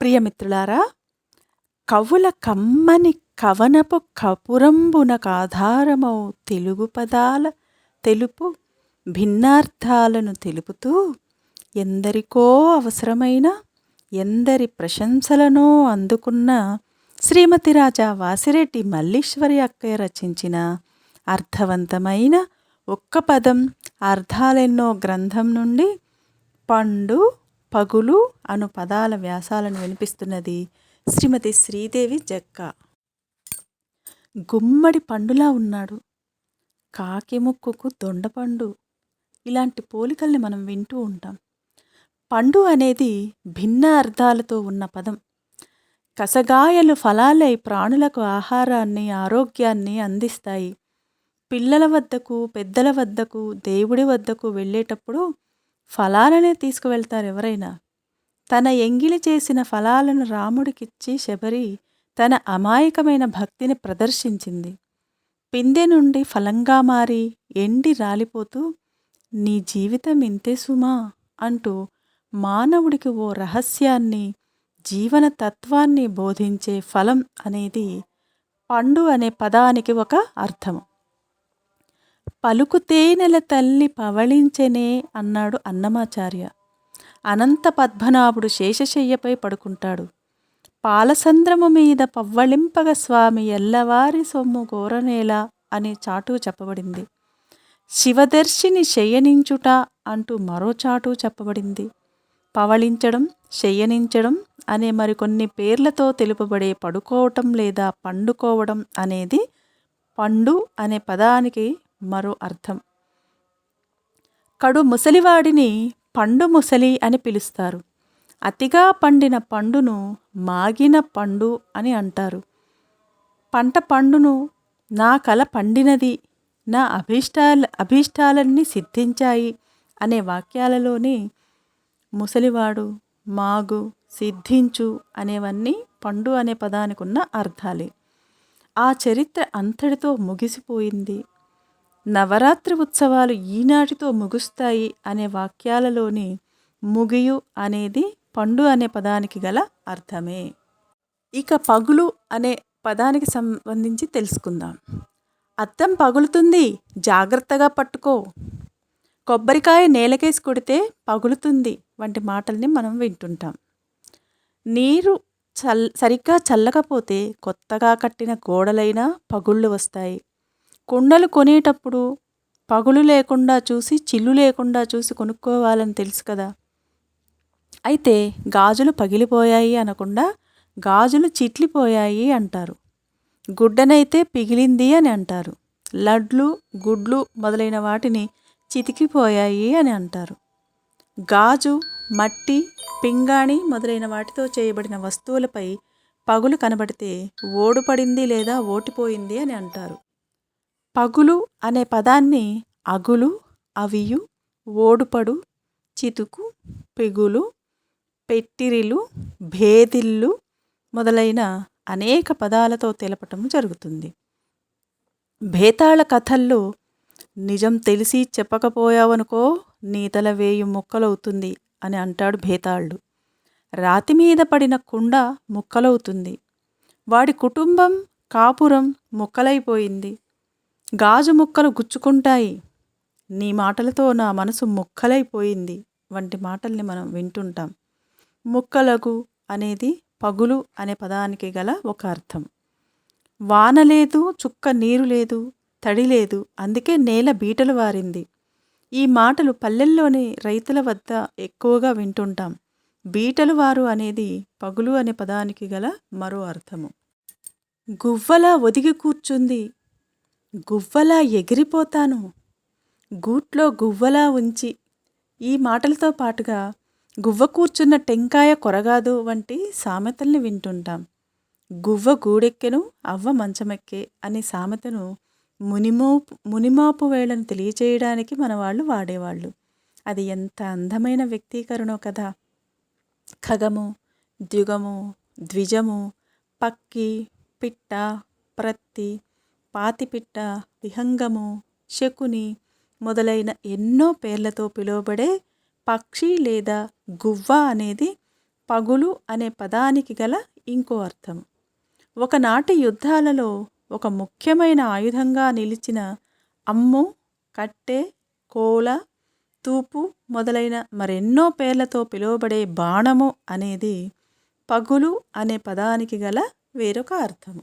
ప్రియమిత్రులారా కవుల కమ్మని కవనపు కపురంబునకాధారమౌ తెలుగు పదాల తెలుపు భిన్నార్థాలను తెలుపుతూ ఎందరికో అవసరమైన ఎందరి ప్రశంసలనో అందుకున్న శ్రీమతి రాజా వాసిరెడ్డి మల్లీశ్వరి అక్కయ్య రచించిన అర్థవంతమైన ఒక్క పదం అర్థాలెన్నో గ్రంథం నుండి పండు పగులు అను పదాల వ్యాసాలను వినిపిస్తున్నది శ్రీమతి శ్రీదేవి జక్క. గుమ్మడి పండులా ఉన్నాడు. కాకి ముక్కుకు దొండపండు. ఇలాంటి పోలికల్ని మనం వింటూ ఉంటాం. పండు అనేది భిన్న అర్థాలతో ఉన్న పదం. కసగాయలు ఫలాలై ప్రాణులకు ఆహారాన్ని ఆరోగ్యాన్ని అందిస్తాయి. పిల్లల వద్దకు పెద్దల వద్దకు దేవుడి వద్దకు వెళ్ళేటప్పుడు ఫలాలనే తీసుకువెళ్తారు ఎవరైనా తన ఎంగిలి చేసిన ఫలాలను రాముడికిచ్చి శబరి తన అమాయకమైన భక్తిని ప్రదర్శించింది. పిందె నుండి ఫలంగా మారి ఎండి రాలిపోతూ నీ జీవితం ఇంతే సుమా అంటూ మానవుడికి ఓ రహస్యాన్ని జీవన తత్వాన్ని బోధించే ఫలం అనేది పండు అనే పదానికి ఒక అర్థము. పలుకుతేనెల తల్లి పవళించెనే అన్నాడు అన్నమాచార్య. అనంత పద్మనాభుడు శేషశయ్యపై పడుకుంటాడు. పాలసంద్రము మీద పవ్వళింపగ స్వామి ఎల్లవారి సొమ్ము గోరనేలా అనే చాటు చెప్పబడింది. శివదర్శిని శయనించుట అంటూ మరో చాటు చెప్పబడింది. పవళించడం శయనించడం అనే మరికొన్ని పేర్లతో తెలుపబడే పడుకోవటం లేదా పండుకోవడం అనేది పండు అనే పదానికి మరో అర్థం. కడు ముసలివాడిని పండు ముసలి అని పిలుస్తారు. అతిగా పండిన పండును మాగిన పండు అని అంటారు. పంట పండును నా కల పండినది నా అభీష్టాల అభీష్టాలన్నీ సిద్ధించాయి అనే వాక్యాలలోని ముసలివాడు మాగు సిద్ధించు అనేవన్నీ పండు అనే పదానికి ఉన్న అర్థాలే. ఆ చరిత్ర అంతటితో ముగిసిపోయింది. నవరాత్రి ఉత్సవాలు ఈనాటితో ముగుస్తాయి అనే వాక్యాలలోని ముగియు అనేది పండు అనే పదానికి గల అర్థమే. ఇక పగులు అనే పదానికి సంబంధించి తెలుసుకుందాం. అద్దం పగులుతుంది జాగ్రత్తగా పట్టుకో. కొబ్బరికాయ నేలకేసి కొడితే పగులుతుంది వంటి మాటల్ని మనం వింటుంటాం. నీరు చల్ సరిగ్గా చల్లకపోతే కొత్తగా కట్టిన గోడలైనా పగుళ్ళు వస్తాయి. కుండలు కొనేటప్పుడు పగులు లేకుండా చూసి చిల్లు లేకుండా చూసి కొనుక్కోవాలని తెలుసు కదా. అయితే గాజులు పగిలిపోయాయి అనకుండా గాజులు చిట్లిపోయాయి అంటారు. గుడ్డనైతే పిగిలింది అని అంటారు. లడ్లు గుడ్లు మొదలైన వాటిని చితికిపోయాయి అని అంటారు. గాజు మట్టి పింగాణి మొదలైన వాటితో చేయబడిన వస్తువులపై పగులు కనబడితే ఓడుపడింది లేదా ఓటిపోయింది అని అంటారు. పగులు అనే పదాన్ని అగులు అవియు ఓడుపడు చితుకు పెగులు పెట్టిరిలు భేదిల్లు మొదలైన అనేక పదాలతో తెలపటం జరుగుతుంది. భేతాళ కథల్లో నిజం తెలిసి చెప్పకపోయావనుకో నీతల వేయు ముక్కలవుతుంది అని అంటాడు భేతాళుడు. రాతి మీద పడిన కుండ ముక్కలవుతుంది. వాడి కుటుంబం కాపురం ముక్కలైపోయింది. గాజు ముక్కలు గుచ్చుకుంటాయి. నీ మాటలతో నా మనసు ముక్కలైపోయింది వంటి మాటల్ని మనం వింటుంటాం. ముక్కలకు అనేది పగులు అనే పదానికి గల ఒక అర్థం. వాన లేదు చుక్క నీరు లేదు తడి లేదు అందుకే నేల బీటలు వారింది. ఈ మాటలు పల్లెల్లోని రైతుల వద్ద ఎక్కువగా వింటుంటాం. బీటలు వారు అనేది పగులు అనే పదానికి గల మరో అర్థము. గువ్వలా ఒదిగి కూర్చుంది గువ్వలా ఎగిరిపోతాను. గూట్లో గువ్వలా ఉంచి ఈ మాటలతో పాటుగా గువ్వ కూర్చున్న టెంకాయ కొరగాదు వంటి సామెతల్ని వింటుంటాం. గువ్వ గూడెక్కెను అవ్వ మంచమెక్కే అనే సామెతను మునిమోపు మునిమాపు వేళను తెలియచేయడానికి మన వాళ్ళు వాడేవాళ్ళు. అది ఎంత అందమైన వ్యక్తీకరణో కదా! ఖగము ద్యుగము ద్విజము పక్కి పిట్ట ప్రత్తి పాతిపిట్ట విహంగము శకుని మొదలైన ఎన్నో పేర్లతో పిలువబడే పక్షి లేదా గువ్వ అనేది పగులు అనే పదానికి గల ఇంకో అర్థం. ఒకనాటి యుద్ధాలలో ఒక ముఖ్యమైన ఆయుధంగా నిలిచిన అమ్ము కట్టె కోల తూపు మొదలైన మరెన్నో పేర్లతో పిలువబడే బాణము అనేది పగులు అనే పదానికి గల వేరొక అర్థము.